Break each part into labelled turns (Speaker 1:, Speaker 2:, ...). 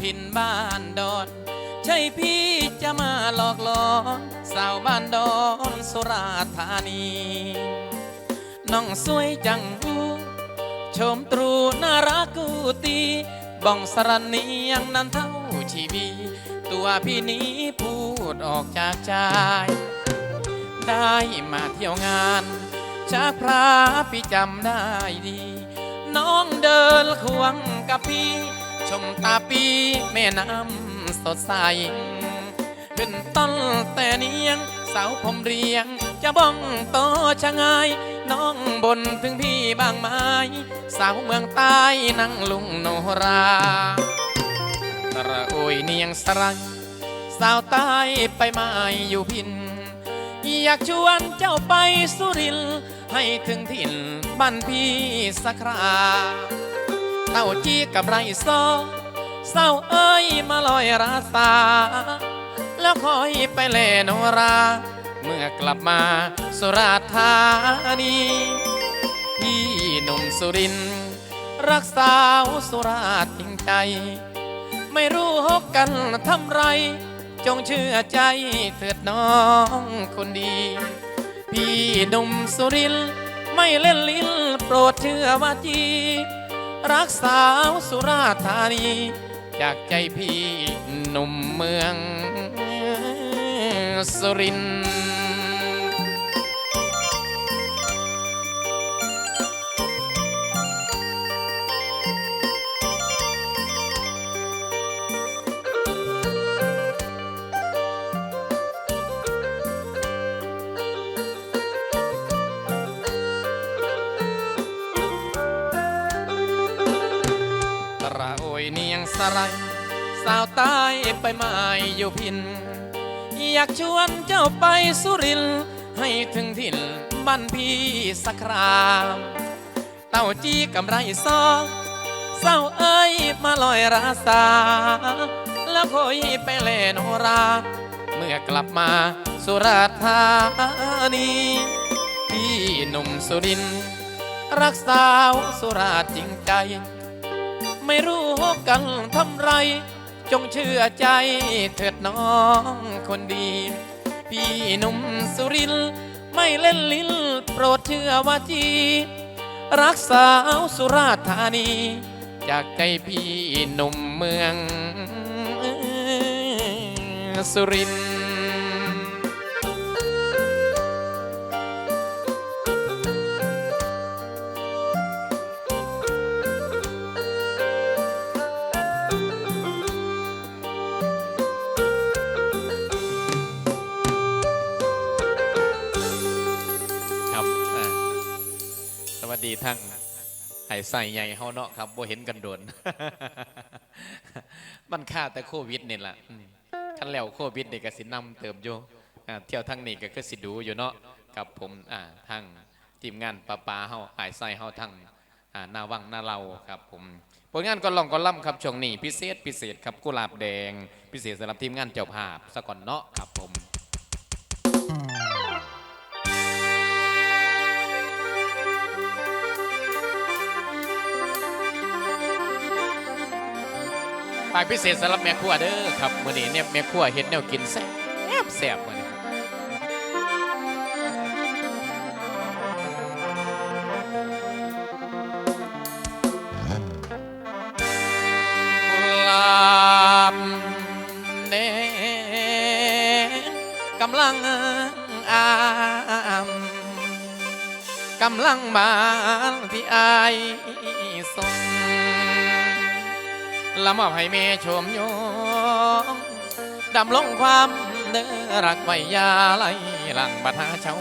Speaker 1: พินบ้านดอนใช่พี่จะมาหลอกหลอนสาวบ้านดอนสุราธานีน้องสวยจังหูชมตรูน่ารักกูตีบ้องสรันนียงนั้นเท่าชีวีตัวพี่นี้พูดออกจากใจ ได้มาเที่ยวงานจากพระพี่จำได้ดี น้องเดินควงกับพี่ ชมตาปีแม่น้ำสดใสขึ้นต้นแต่เนียงเสาผมเรียง จะบ้องโตชะงาย น้องบนถึงพี่บางไม้สาวเมืองใต้นั่งลุงโนราตระโอยเนียงสรังสาวใต้ไปมาอยู่พิน อยากชวนเจ้าไปสุรินให้ถึงถิ่นบ้านพี่สักครา เต้าจีกับไรซอเศร้าเอ้ยมาลอยราสาแล้วคอยไปเล่นโนรา เมื่อกลับมาสุราธานีพี่หนุ่มสุริน รักสาวสุราจริงใจ ไม่รู้หกกันทำไร จงเชื่อใจเถิดน้องคนดี พี่หนุ่มสุริน ไม่เล่นลิ้นโปรดเชื่อว่าจี รักสาวสุราธานี จากใจพี่หนุ่มเมืองสุรินทร์ สลายสาวใต้ไปไม้อยู่พิน อยากชวนเจ้าไปสุรินให้ถึงถิ่นบ้านพี่สักครามเต้าจี้กำไรซองเศร้าเอ้ยมาลอยราสา แล้วคอยไปเล่นโนรา เมื่อกลับมาสุราษฎร์ธานีพี่หนุ่มสุรินร์รักสาวสุราษฎร์จริงใจ ไม่รู้กันทำไร จงเชื่อใจเถิดน้องคนดี พี่หนุ่มสุรินไม่เล่นลิ้นโปรดเชื่อว่าจี รักสาวสุราธานี จากใจพี่หนุ่มเมืองสุริน ดีทั้งไห้ใส่ใหญ่เฮาเนาะครับบ่เห็นกันโดน มันค่าแต่โควิดนี่แหละอืมคันแล้วโควิดนี่ก็สินำเติมอยู่เที่ยวทั้งนี้ก็คือสิดูอยู่เนาะกับผมอ่าทั้งทีมงานปลาปลาเฮาหายใส่เฮาทั้งอ่าหน้าวังหน้าเราครับ ผมผลงานก็ลองก็ล่ำครับช่วงนี้พิเศษพิเศษครับกุหลาบแดง พิเศษสำหรับทีมงานเจ้าภาพสะก่อนเนาะครับผม ฝากพิเศษสำหรับแม่ครัวเด้อครับมื้อนี้เนี่ยแม่ครัวเฮ็ดแนวกินแซ่บแซ่บมื้อนี้กุหลาบแดงกำลังอามกำลังบาที่อาย ละมอบให้เมชมโยมดำลงความเด้อรักไว้ยาไหลหลังบัดหาเจ้า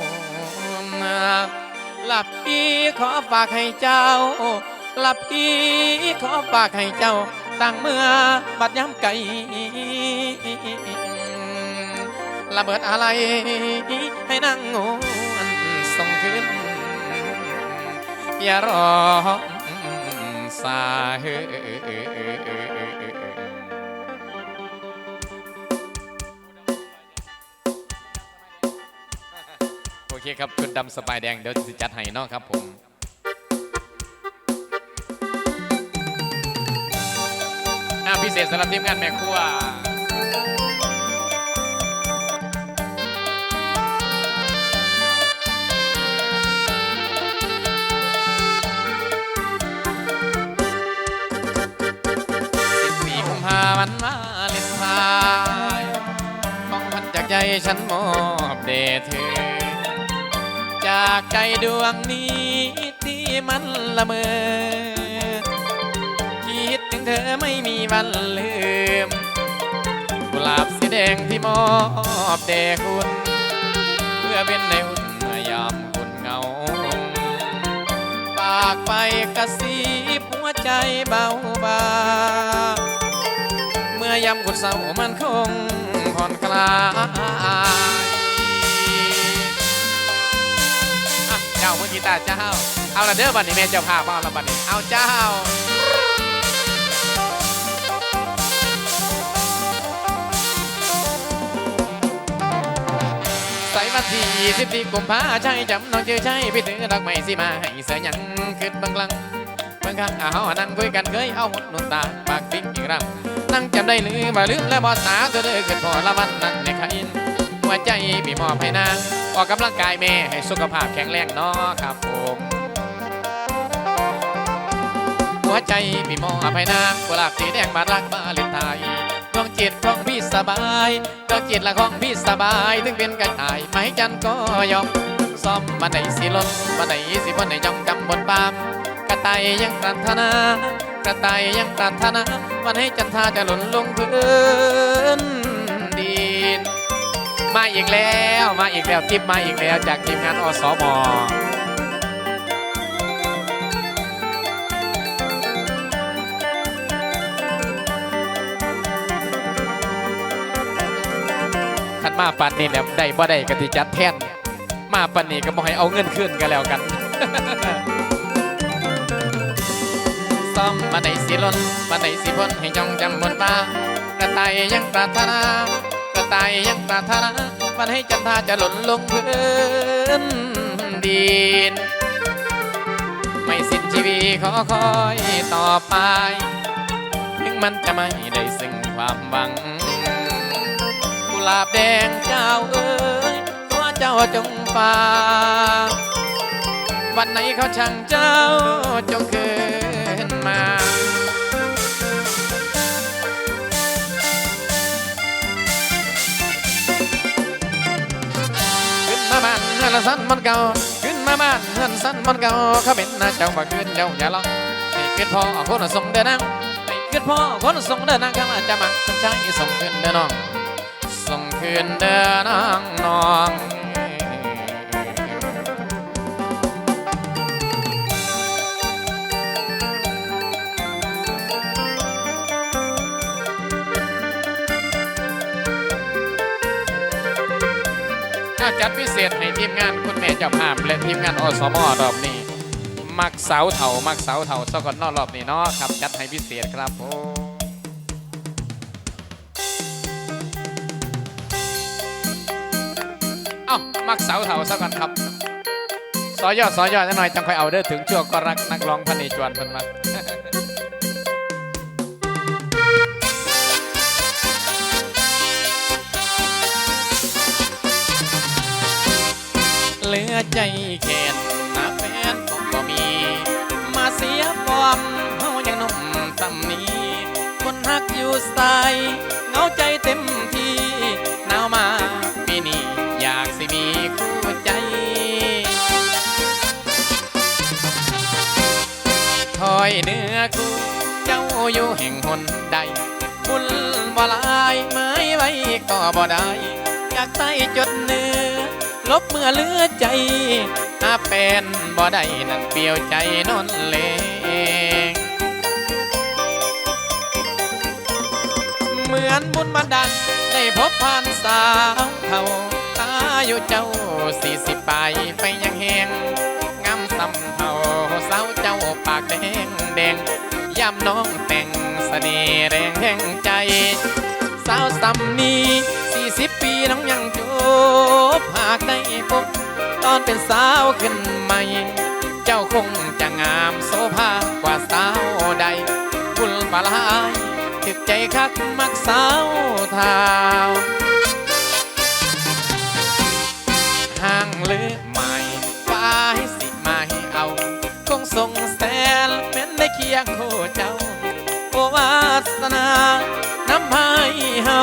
Speaker 1: หลับปีขอฝากให้เจ้าหลับปีขอฝากให้เจ้าตั้งเมื่อบัดย้ำไก่ระเบิดอะไรให้นั่งงวนส่งขึ้นอย่ารอ สาเหโอเคครับชุดดำสบายแดง เดี๋ยวจะจัดให้นาะครับผมพิเศษสำหรับทีมงานแม่ครัวันมาเลนไทายของพันจากใจฉันมอบเดชเธอ จากใจดวงนี้ที่มันละเมอ คิดถึงเธอไม่มีวันลืม กุหลาบสีแดงที่มอบแด่คุณ เพื่อเป็นในอุ่นยามคุณเงา ปากไปกระซิบหัวใจเบาบาง ยามกุดเศร้ามันคงผ่อนคลายเจ้าเมื่อกี้ตาเจ้า เอาละเด้อบัดนี้แม่เจ้าภาพเอาละบัดนี้เอาเจ้าใส่วันที่สิบสี่กุมภาใช่จำน้องเจอใช่พี่ถือดอกไม้สิมาให้เสียหยังขึ้นบางกลังบางครั้งเอานั่งคุยกันเคยเอาหมดนุ่นตาปากปิ้งอีกรัง นั่งจำได้หรือบ่ลืมและบ่สาเธอเด้อขึ้นพอละวันนั้นในขันหัวใจพี่มอบให้นางออกกำลังกายแม่ให้สุขภาพแข็งแรงเนาะครับผมหัวใจพี่มองอภัยนางกุหลาบสีแดงบารักบาเลนไทยดวงจิตของพี่สบายดวงจิตละของพี่สบายถึงเป็นกระต่ายไม้จันก็ยอมซ่อมบันไดสีล้นบันไดสีบนในย่องจำบนปามกระต่ายยังปรารถนา กระต่ายยังปรารถนาวันให้จันทาจะหล่นลงพื้นดิน มาอีกแล้วมาอีกแล้วทิปมาอีกแล้วจากทีมงานอสมขันมาปันนี่แหละได้บ่ได้กติจัดแทนมาปันนี่ก็บ่ให้เอาเงินขึ้นกันแล้วกัน อมมาไหนสิล้นมาไหนสิพ้นให้จองจำบนฟ้ากระต่ายยังปรารถนากระต่ายยังปรารถนาวันให้จันทาจะหล่นลงพื้นดิน ไม่สิ้นชีวิตขอคอยต่อไปถึงมันจะไม่ได้ซึ่งความหวังกุหลาบแดงเจ้าเอ้ยตัวเจ้าจงฟ้าวันไหนเขาช่างเจ้าจงคืน เก่าขึ้นมาบ้านเฮือนสั้นมันเก่าเขาเป็นนาเจ้าว่าขึ้นเจ้าอย่าลองไม่ขึ้นพ่อคนส่งเดินนางไม่ขึ้นพ่อคนส่งเดินนางข้ามาจะมาคนใจส่งขึ้นเดินน้องส่งคืนเดินน้องน้องาจัดพิเศษให้ทีมงานคุณแม่เจ้าภาพและทีมงานอสมรอบนี้ มักเสาเถามักเสาเถาสกอนนอกรอบนี้เนาะครับ จัดให้พิเศษครับผมเอ้ามักเสาเถาซะก่อนครับสอยอดสอยอดหน่อยจังค่อยเอาเด้อถึงชั่วก็รักนักร้องพระเนจวนเพิ่นมา เหลือใจแค้นนะแฟนผมก็มี มาเสียฟอร์มเฮายังนุ่มตำนี้คนฮักอยู่ใสเหงาใจเต็มที่หนาวมาปีนี้อยากสิมีคู่ใจถอยเนื้อคู่เจ้าอยู่แห่งหนใดบุญบ่ลายไม้ไว้ก็บ่ได้อยากใส่จดเนื้อ ลบเมื่อเหลือใจถ้าเป็นบ่ได้นั่นเปลี่ยวใจนอนเลงเหมือนบุญบันดาลได้พบผ่านสาวเขาอายุเจ้าสี่สิบปลายไปยังแหงงามสำเทาสาวเจ้าปากแดงแดงยามน้องแต่งเสน่ห์แรงแห่งใจ สาวสำนีสี่สิบปีน้องยังจบากได้พบตอนเป็นสาวขึ้นใหม่ เจ้าคงจะงามโสภากว่าสาวใดคุณปลายถึกใจคักมักสาวเท้าห่างหรือไม่ฝ่ายสิมาให้เอา คงทรงแสนเป็นได้เคียงคู่เจ้าโอวาสนา เฮา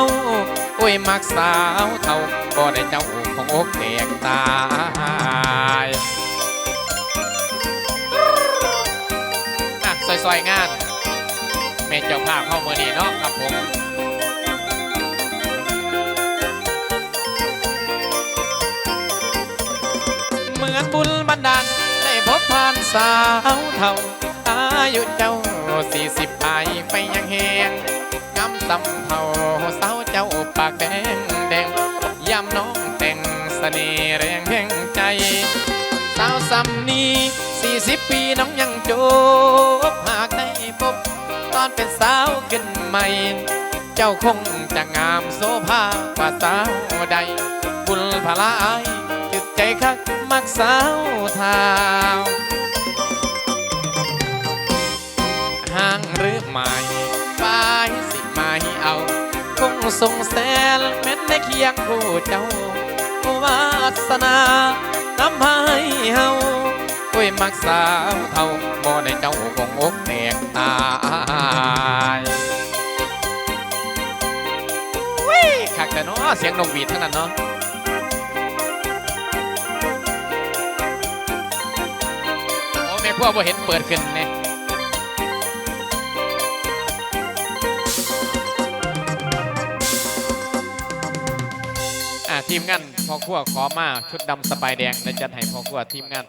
Speaker 1: โอ้ยมักสาวเท่าก็ได้เจ้าของอกแตกตายอะซอยๆงาน แม่เจ้าภาพเข้ามือนี้เนาะครับผมเหมือนบุญบันดาลได้พบผ่านสาวเท่าอายุเจ้าสี่สิบปลายไปยังแหง สำเท่าสาวเจ้าปากแดงแดงยามน้องแต่งเสน่ห์แรงแห่งใจสาวสำนีสี่สิบปีน้องยังจบหากได้พบ ตอนเป็นสาวขึ้นใหม่ เจ้าคงจะงามโซภากว่าสาวใด บุญพลายจึกใจคักมักสาวเทาห่ คงทรงแสนแม้นในเคียงผู้เจ้าวาสนาน้ำให้เฮาโอ้ยมักสาวเท่าบ่ได้เจ้าคงอกแตกตายวิคักแต่เนาะเสียงนกหวีดทั้งนั้นเนาะโอ้แม่พวกบ่เห็นเปิดขึ้นเนี่ย ทีมงานพ่อครัวขอมาชุดดำสบายแดงและจัดให้พ่อครัวทีมงาน